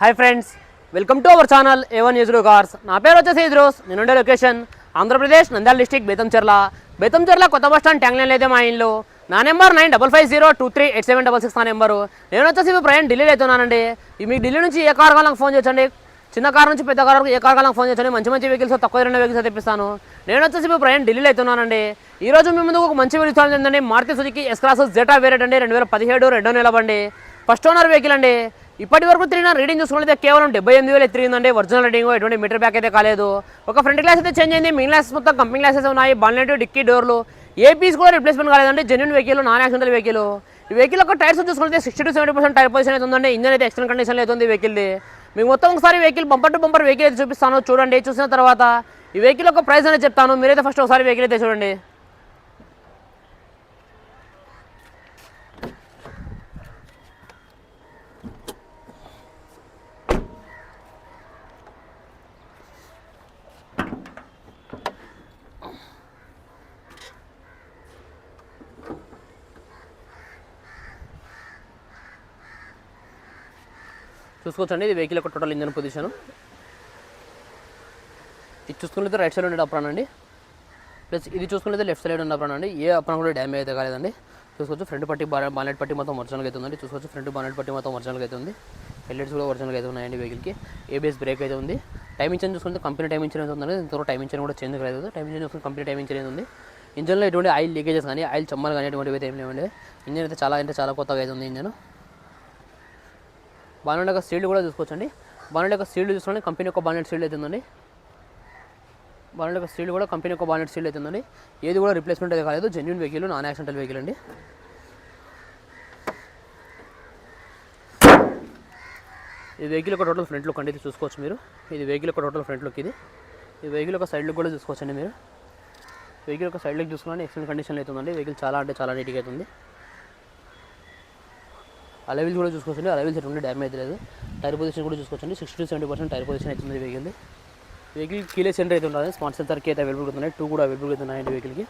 Hi friends welcome to our channel A one యూజ్రో cars నా పేరు వచ్చేసి ఇజ్రోస్ నేనుండే లొకేషన్ ఆంధ్రప్రదేశ్ నంద్యాల డిస్టిక్ బేతంచెర్ల బేతంచెర్ల కొత్త బస్ స్టాండ్ ట్యాంగ్ లైన్ అయితే మా ఇంట్లో నా number nine double five zero two three eight seven double six నా నెంబరు నేను వచ్చేసి ఇప్పుడు ప్రయాణం ఢిల్లీలో అవుతున్నానండి మీకు ఢిల్లీ నుంచి ఏ కార్ కాలం ఫోన్ చేయొచ్చండి. చిన్న కార్ నుంచి పెద్ద కార్ వరకు ఏ కార్ కాలం ఫోన్ చేయొచ్చండి. మంచి మంచి వెహికల్స్ తక్కువ రెండు వెహికల్స్ తెప్పిస్తాను. నేను వచ్చేసి ఇప్పుడు ప్రయాణం ఢిల్లీలో అవుతున్నానండి ఈ రోజు మీ ముందుకు ఒక మంచి వెహికల్ ఏంటంటే Maruti Suzuki S Cross Zeta variant అండి. రెండు వేల పదిహేడు రెండో నెల బండి. ఫస్ట్ ఓనర్ వెహికల్ అండి. ఇప్పటి వరకు తిరిగిన రీడింగ్ చూసుకుంటే కేవలం డెబ్బై ఎనిమిది వేలు తిరిగిందండి. ఒరిజినల్ రీడింగ్ ఎటువంటి మీటర్ బ్యాక్ అయితే కాలేదు. ఒక ఫ్రంట్ గ్లాస్ అయితే చేంజ్ అయింది. మెయిన్ గ్లాసెస్ మొత్తం కంపెనీ గ్లాసెస్ ఉన్నాయి. బాన్లెట్ డిక్కీ డోర్లు ఏ పీస్ కూడా రిప్లేస్మెంట్ కాలేదండి. Genuine vehicle non accidental vehicle ఈ వెహికల్ ఒక టైర్స్ చూసుకుంటే sixty to seventy percent tyre position అయితే ఉందండి. ఇంజన్ అయితే ఎక్స్టెంట్ కండిషన్ అయితే ఉంది వెహికల్ది మీకు మొత్తం ఒకసారి vehicle bumper to bumper vehicle అయితే చూపిస్తాను. చూడండి. చూసిన తర్వాత ఈ వెహికల్ ఒక ప్రైస్ అనేది చెప్తాను. మీరైతే ఫస్ట్ ఒకసారి వెహికల్ అయితే చూడండి. చూసుకోవచ్చండి. ఇది వెహికల్ యొక్క టోటల్ ఇంజన్ పొజిషన్ ఇది చూసుకున్నట్లయితే రైట్ సైడ్ ఉండే అప్రాన్ అండి. ప్లస్ ఇది చూసుకున్నట్లయితే లెఫ్ట్ సైడ్ ఉన్న అప్రాన్ అండి. ఏ అప్రాన్ కూడా డ్యామేజ్ అయితే కాలేదండి. చూసుకోవచ్చు ఫ్రంట్ పట్టి బానెట్ పట్టి మొత్తం ఒరిజినల్గా అయితే ఉంది చూసుకోవచ్చు ఫ్రంట్ బానెట్ పట్టి మొత్తం ఒరిజినల్గా అయితే ఉంది. హెడ్లైట్స్ కూడా ఒరిజినల్గా అయితే ఉన్నాయండి వెహికల్కి ఏబిఎస్ బ్రేక్ అయితే ఉంది. టైం చేంజ్ చూసుకుంటే కంపెనీ టైమింగ్ చేంజ్ అయితే ఉందండి. ఇంతవరకు టైమింగ్ ఇంచన్ కూడా చేంజ్ కాలేదు. టైం చేంజ్ చూసుకుంటే కంపెనీ టైం ఇంచన్ ఉంది. ఇంజన్లో ఎటువంటి ఆయిల్ లీకేజెస్ కానీ ఆయిల్ చమ్మలు కానీ ఎటువంటివి అయితే ఏం లేవండి. ఇంజన్ అయితే చాలా అంటే చాలా కొత్తగా అయితే ఉంది ఇంజన్ బానెట్ యొక్క సీల్డ్ కూడా చూసుకోవచ్చండి. బానెట్ యొక్క సీల్డ్ చూసుకోండి కంపెనీ యొక్క బానెట్ సీల్డ్ అవుతుందండి బానెట్ యొక్క సీల్డ్ కూడా కంపెనీ యొక్క బానెట్ సీల్డ్ అవుతుందండి ఏది కూడా రిప్లేస్మెంట్ అయితే కాలేదు genuine vehicle non accidental vehicle అండి. ఈ వెహికల్ యొక్క టోటల్ ఫ్రంట్ లుక్ అండి ఇది చూసుకోవచ్చు మీరు. ఇది వెహికల్ యొక్క టోటల్ ఫ్రంట్ లుక్ ఇది. ఈ వెహికల్ యొక్క సైడ్ లుక్ కూడా చూసుకోవచ్చండి మీరు. వెహికల్ యొక్క సైడ్ లుక్ చూసుకోవాలంటే ఎక్సలెంట్ కండిషన్లో అయితే ఉందండి వెహికల్ చాలా అంటే చాలా నీట్గా అవుతుంది. ఆ లెవెల్స్ కూడా చూసుకోవచ్చండి. అలవిల్స్ ఎటువంటి డ్యామేజ్ లేదు. టైర్ పొజిషన్ కూడా చూసుకోవచ్చండి. Sixty to seventy percent tyre position అయితే వెహికల్. వెహికల్ కీలే సెంటర్ అయితే ఉంటుంది స్మార్ట్ సెన్సర్కి అయితే అవైలబుల్ అవుతున్నాయి టూ కూడా అవైలబుల్ అవుతున్నాయండి వెహికల్కి.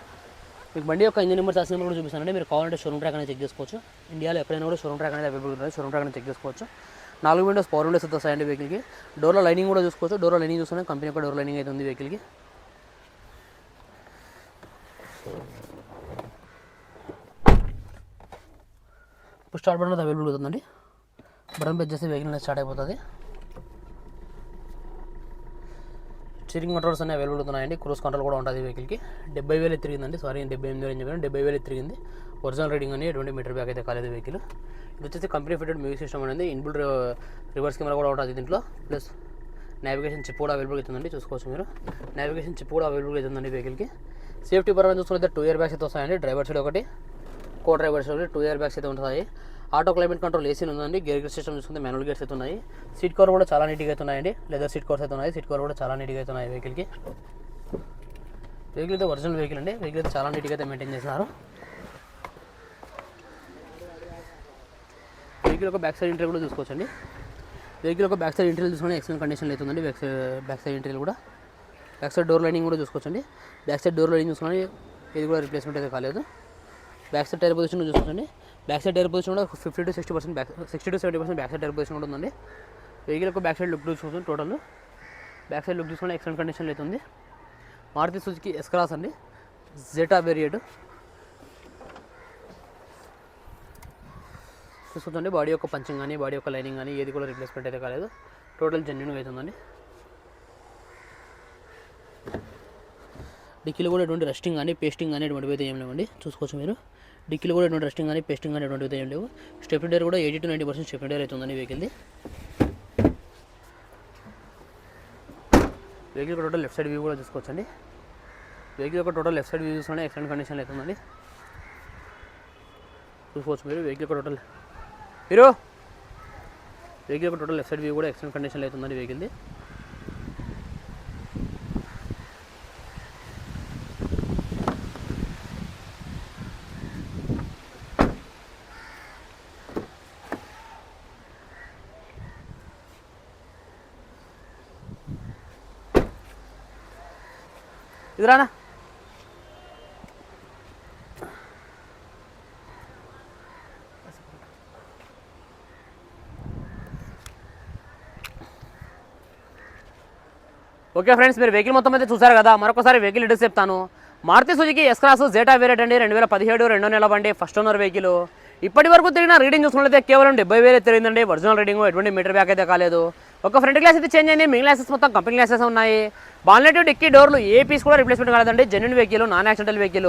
మీకు బండి యొక్క ఇంజిన్ నెంబర్ చాసిన కూడా చూపిస్తానండి. మీరు కావాలంటే షోరూమ్ ట్రాక్ అనేది చెక్ చేసుకోవచ్చు. ఇండియాలో ఎక్కడైనా కూడా షోరూమ్ ట్రాక్ అనేది అవైలబుల్ ఉంటుంది షోరూమ్ ట్రాక్ అనేది చెక్ చేసుకోవచ్చు. నాలుగు విండోస్ పవర్ విండోస్ అయితే వస్తాయండి వెహికల్కి. డోర్లో లైనింగ్ కూడా చూసుకోవచ్చు. డోర్లో లైనింగ్ చూసుకుని కంపెనీ యొక్క డోర్ లైనింగ్ అయితే ఉంది వెహికల్కి. ఇప్పుడు స్టార్ట్ బటన్ అవైలబుల్ అవుతుందండి బటన్ ప్రెస్ చేస్తే వెహికల్ స్టార్ట్ అయిపోతుంది. స్టీరింగ్ కంట్రోల్స్ అన్ని అవైలబుల్ అవుతున్నాయండి క్రూజ్ కంట్రోల్ కూడా ఉంటుంది వెహికల్కి డెబ్బై వేలు తిరిగిందండి. సారీ డెబ్బై ఎనిమిది వేలు అని చెప్పాను. డెబ్బై వేలు తిరిగింది. ఒరిజినల్ రీడింగ్ అని ఎటువంటి మీటర్ బ్యాక్ అయితే కాలేదు వెహికల్ ఇది వచ్చేసి కంపెనీ ఫిటెడ్ మ్యూజిక్ సిస్టమ్ అనేది ఇన్బుల్ రివర్స్ కెమెరా కూడా ఉంటుంది దీంట్లో. ప్లస్ నావిగేషన్ చిప్ కూడా అవైలబుల్ అవుతుందండి చూసుకోవచ్చు మీరు. నావిగేషన్ చిప్ కూడా అవైలబుల్ అవుతుందండి వెహికల్కి సేఫ్టీ పరంగా చూసుకుంటే టూ ఇయర్ బ్యాగ్స్ అయితే వస్తాయండి. డ్రైవర్ సైడ్ ఒకటి. Co drivers two air bags అయితే ఉంటాయి ఆటో క్లైమేట్ కంట్రోల్ ఏసీ ఉందండి. గేర్ సిస్టమ్ చూసుకుంటే మాన్యువల్ గేర్స్ అయితే ఉన్నాయి. సీట్ కవర్ కూడా చాలా నీట్గా అయితే ఉన్నాయండి. లెదర్ సీట్ కవర్స్ అయితే ఉన్నాయి. సీట్ కవర్ కూడా చాలా నీట్గా అయితే ఉన్నాయి వెహికల్కి వెహికల్ అయితే ఒరిజినల్ వెహికల్ అండి. వెహికల్ అయితే చాలా నీట్గా అయితే మెయింటైన్ చేస్తున్నారు వెహికల్ ఒక బ్యాక్ సైడ్ ఇంటర్ కూడా చూసుకోవచ్చండి. వెహికల్ ఒక బ్యాక్ సైడ్ ఇంటీరియర్ చూసుకుంటే ఎక్సలెంట్ కండిషన్లో అవుతుందండి back side back side interior కూడా. బ్యాక్ సైడ్ డోర్ లైనింగ్ కూడా చూసుకోవచ్చండి. బ్యాక్ సైడ్ డోర్ లైనింగ్ చూసుకుని ఇది కూడా రిప్లేస్మెంట్ అయితే కాలేదు. బ్యాక్ సైడ్ టైర్ పొజిషన్ చూసుకోండి బ్యాక్ సైడ్ టైర్ పొజిషన్ కూడా fifty to sixty percent back sixty to seventy percent back side tyre position కూడా ఉందండి. వెహికల్ యొక్క బ్యాక్ సైడ్ లుక్ చూసుకుంటుంది టోటల్ బ్యాక్ సైడ్ లుక్ చూసుకుంటే ఎక్సలెంట్ కండిషన్లో అయితే ఉంది మారుతి సుజుకి ఎస్క్రాస్ అండి. జెటా వేరియట్ చూసుకోండి బాడీ యొక్క పంచింగ్ కానీ బాడీ యొక్క లైనింగ్ కానీ ఏది కూడా రిప్లేస్మెంట్ అయితే కాలేదు. టోటల్ జెన్యున్గా అవుతుందండి డిక్కీలో కూడా ఎటువంటి రెస్టింగ్ కానీ పేస్టింగ్ కానీ ఎటువంటివి అయితే ఏం లేవండి. చూసుకోవచ్చు మీరు. డిక్కీలో కూడా ఎటువంటి రెస్టింగ్ కానీ పేస్టింగ్ కానీ ఎటువంటివి అయితే ఏం లేవు. స్టెప్ డేర్ కూడా eighty to ninety percent stepney అవుతుందండి వెహికల్ది. Vehicle total left side view కూడా చూసుకోవచ్చండి. వెహికల్ యొక్క టోటల్ లెఫ్ట్ సైడ్ వ్యూ చూసుకుంటే ఎక్సలెంట్ కండిషన్ అవుతుందండి చూసుకోవచ్చు మీరు. వెహికల్ యొక్క టోటల్ మీరు? వెహికల్ యొక్క టోటల్ లెఫ్ట్ సైడ్ వ్యూ కూడా ఎక్సలెంట్ కండిషన్లో అవుతుందండి వెహికల్ది. ఇదిరానా ఓకే ఫ్రెండ్స్ మీరు వెహికల్ మొత్తం అయితే చూసారు కదా. మరొకసారి వెహికల్ ఇడ్స్ చెప్తాను. Maruti Suzuki S Cross Zeta variant అండి రెండు వేల పదిహేడు రెండో నెల బండి ఫస్ట్ ఓనర్ వెహికల్ ఇప్పటి వరకు తిరిగిన రీడింగ్ చూసుకున్నట్లయితే కేవలం డెబ్బై వేలు తిరిగిందండి. ఒరిజినల్ రీడింగ్ ఎటువంటి మీటర్ బ్యాక్ అయితే కాలేదు. ఒక ఫ్రంట్ గ్లాస్ అయితే చేంజ్ అయింది. మిగిలిన గ్లాసెస్ మొత్తం కంపెనీ గ్లాసెస్ ఉన్నాయి. బాల్నెట్ డిక్కీ డోర్లు ఏ పీస్ కూడా రిప్లేస్మెంట్ కాలేదండి. Genuine vehicle non accidental vehicle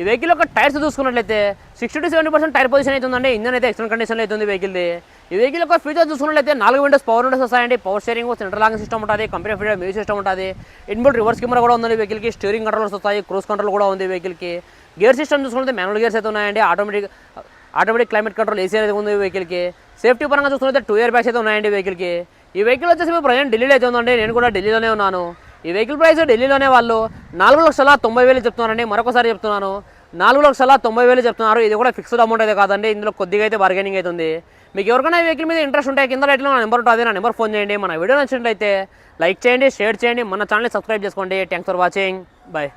ఈ వెహికల్ యొక్క టైర్స్ చూసుకున్నట్లయితే sixty to seventy percent tyre position అయితే ఉందండి. ఇంజన్ అయితే ఎక్స్టర్నల్ కండిషన్లో అయితే ఉంది వెహికల్ది ఈ వెహికల్ యొక్క ఫీచర్ చూసుకున్నట్లయితే నాలుగు విండోస్ పవర్ విండోస్ వస్తాయండి. Power steering centre lock system ఉంటుంది కంపెనీ ఫీడర్ మ్యూజిక్ సిస్టమ్ ఉంటుంది. ఇన్బుల్ రివర్స్ కెమెరా కూడా ఉంది వెహికల్కి స్టీరింగ్ కంట్రోల్స్ వస్తాయి. క్రూస్ కంట్రోల్ కూడా ఉంది వెహికల్కి గేర్ సిస్టమ్ చూసుకుంటే మాన్యువల్ గేర్స్ అయితే ఉన్నాయండి. Automatic automatic climate control AC అనేది ఉంది వెహికల్కి సేఫ్టీ పరంగా చూసుకుంటే టూ ఇయర్ బ్యాగ్స్ అయితే ఉన్నాయండి వెహికల్కి ఈ వెహికల్ వచ్చేసి ఇప్పుడు ప్రజెంట్ ఢిల్లీలో అయితే ఉందండి. నేను కూడా ఢిల్లీలోనే ఉన్నాను. ఈ వెహికల్ ప్రైస్ ఢిల్లీలోనే వాళ్ళు నాలుగు లక్షల తొంభై వేలు చెప్తున్నారండి. మరొకసారి చెప్తున్నాను. నాలుగు లక్షల తొంభై వేలు చెప్తున్నారు. ఇది కూడా ఫిక్స్డ్ అమౌంట్ అయితే కాదండి. ఇందులో కొద్దిగా అయితే బార్గెనింగ్ అవుతుంది మీకు ఎవరికైనా వెహికల్ మీద ఇంట్రెస్ట్ ఉంటే కింద రైట్లో నా నెంబర్ ఉంటుంది. నా నెంబర్ ఫోన్ చేయండి. మన వీడియో నచ్చినట్లయితే లైక్ చేయండి షేర్ చేయండి. మన ఛానల్ సబ్స్క్రైబ్ చేసుకోండి. Thanks for watching bye